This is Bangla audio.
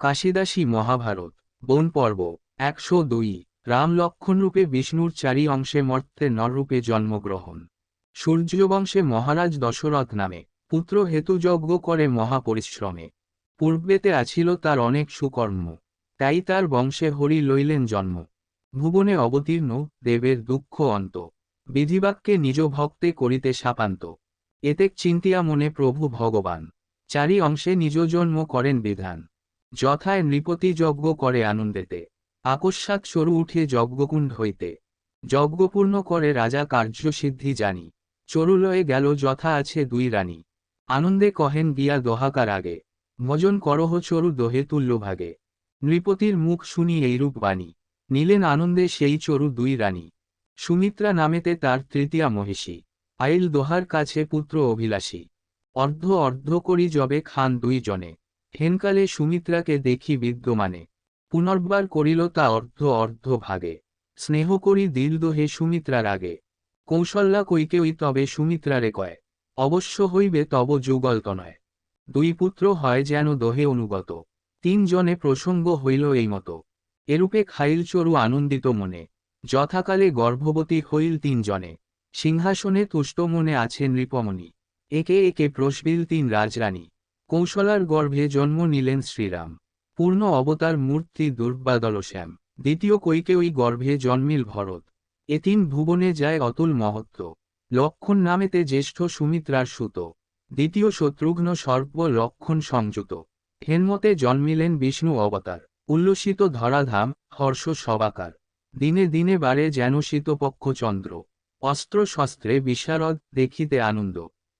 কাশিদাসী মহাভারত, বন পর্ব, একশো দুই। রাম লক্ষণরূপে বিষ্ণুর চারি অংশে মর্তে নররূপে জন্মগ্রহণ। সূর্যবংশে মহারাজ দশরথ নামে, পুত্র হেতু যজ্ঞ করে মহাপরিশ্রমে। পূর্বেতে আছিল তার অনেক সুকর্ম, তাই তার বংশে হরি লইলেন জন্ম। ভুবনে অবতীর্ণ, দেবের দুঃখ অন্ত। বিধিবাক্যে নিজ ভক্তে করিতে শাপান্ত এতেক চিন্তিয়া মনে প্রভু ভগবান। চারি অংশে নিজ জন্ম করেন বিধান। যথায় নৃপতি যজ্ঞ করে আনন্দেতে। আকস্মাৎ সরু উঠে যজ্ঞকুণ্ড হইতে। যজ্ঞপূর্ণ করে রাজা কার্যসিদ্ধি জানি। চরুলয়ে গেল যথা আছে দুই রানী। আনন্দে কহেন গিয়া দোহাকার আগে। ভজন করহ চরু দোহে তুল্য ভাগে। নৃপতির মুখ শুনি এইরূপ বাণী। নিলেন আনন্দে সেই চরু দুই রানী। সুমিত্রা নামেতে তার তৃতীয়া মহিষী। আইল দোহার কাছে পুত্র অভিলাষী। অর্ধ অর্ধ করি যবে খান দুই জনে। হেনকালে সুমিত্রাকে দেখি বিদ্যমানে। পুনর্বার করিল তা অর্ধ অর্ধ ভাগে। স্নেহ করি দিল দোহে সুমিত্রার আগে। কৌশল্যা কৈকেই তবে সুমিত্রারে কয়। অবশ্য হইবে তব যুগলত নয় দুই পুত্র হয় যেন দোহে অনুগত। তিনজনে প্রসঙ্গ হইল এই মতো। এরূপে খাইল চরু আনন্দিত মনে। যথাকালে গর্ভবতী হইল তিনজনে সিংহাসনে তুষ্ট মনে আছে নৃপমণি। একে একে প্রসবিল তিন রাজরানী। কৌশলার গর্ভে জন্ম নিলেন শ্রীরাম। পূর্ণ অবতার মূর্তি দুর্বাদল শ্যাম দ্বিতীয় কৈকেয়ী গর্ভে জন্মিল ভরত। এ তিন ভুবনে যায় অতুল মহত্ব লক্ষণ নামেতে জ্যেষ্ঠ সুমিত্রার সুত। দ্বিতীয় শত্রুঘ্ন সর্প লক্ষণ সংযুত। হেনমতে জন্মিলেন বিষ্ণু অবতার। উল্লসিত ধরাধাম, হর্ষ সবাকার। দিনে দিনে বারে যেন শীতপক্ষ চন্দ্র অস্ত্র শস্ত্রে বিশারদ দেখিতে আনন্দ।